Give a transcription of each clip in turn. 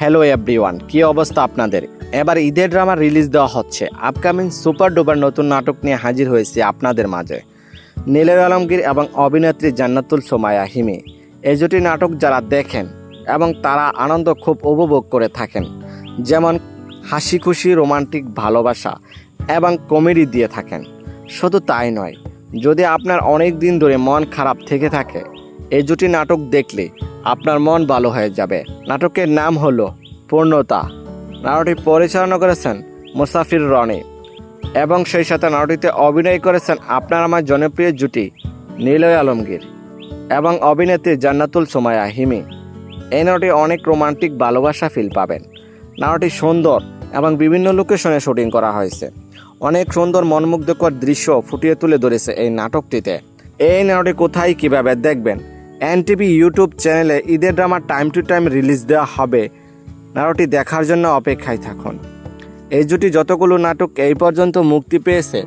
Hello everyone কী অবস্থা আপনাদের? এবার ঈদের ড্রামা রিলিজ দেওয়া হচ্ছে। আপকামিং সুপার ডুপার নতুন নাটক নিয়ে হাজির হয়েছে আপনাদের মাঝে। নীলের আলমগীর এবং অভিনেত্রী জান্নাতুল সোমায়া হিমি। এই জুটি নাটক যারা দেখেন এবং তারা আনন্দ খুব উপভোগ করে থাকেন, যেমন হাসি খুশি, রোমান্টিক ভালোবাসা এবং কমেডি দিয়ে থাকেন। শুধু তাই নয়, যদি আপনার অনেক দিন ধরে মন খারাপ থেকে থাকে, এই জুটি নাটক দেখলে আপনার মন ভালো হয়ে যাবে। নাটকের নাম হলো পূর্ণতা। নাটকটি পরিচালনা করেছেন মুসাফির রনি এবং সেই সাথে নাটকটিতে অভিনয় করেছেন আপনার আমার জনপ্রিয় জুটি নীলয় আলমগীর এবং অভিনেত্রী জান্নাতুল সোমায়া হিমি। এই নাটকটি অনেক রোমান্টিক ভালোবাসা ফিল পাবেন। নাটকটি সুন্দর এবং বিভিন্ন লোকেশনে শুটিং করা হয়েছে। অনেক সুন্দর মনমুগ্ধকর দৃশ্য ফুটিয়ে তুলে ধরেছে এই নাটকটিতে। এই নাটকটি কোথায় কীভাবে দেখবেন এনটিভি ইউটিউব চ্যানেলে ঈদের drama time to time release দেওয়া হবে। নাটকটি দেখার জন্য অপেক্ষায় থাকুন। এই জুটি যতগুলো নাটক এই পর্যন্ত মুক্তি পেয়েছে,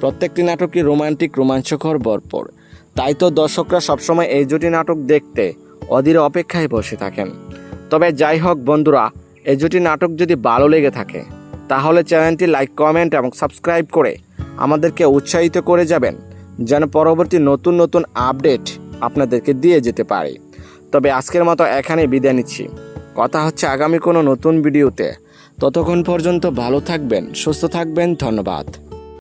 প্রত্যেকটি নাটকই রোমান্টিক, রোমাঞ্চকর, ভরপুর। তাই তো দর্শকরা সবসময় এই জুটি নাটক দেখতে অধীর অপেক্ষায় বসে থাকেন। তবে যাই হোক বন্ধুরা, এই জুটি নাটক যদি ভালো লেগে থাকে, তাহলে চ্যানেলটি লাইক কমেন্ট এবং সাবস্ক্রাইব করে আমাদেরকে উৎসাহিত করে যাবেন, যেন পরবর্তী নতুন নতুন আপডেট আপনাদেরকে দিয়ে যেতে পারি। তবে আজকের মতো এখানে বিদায় নিচ্ছি। কথা হচ্ছে আগামী কোনো নতুন ভিডিওতে। ততক্ষণ পর্যন্ত ভালো থাকবেন, সুস্থ থাকবেন, ধন্যবাদ।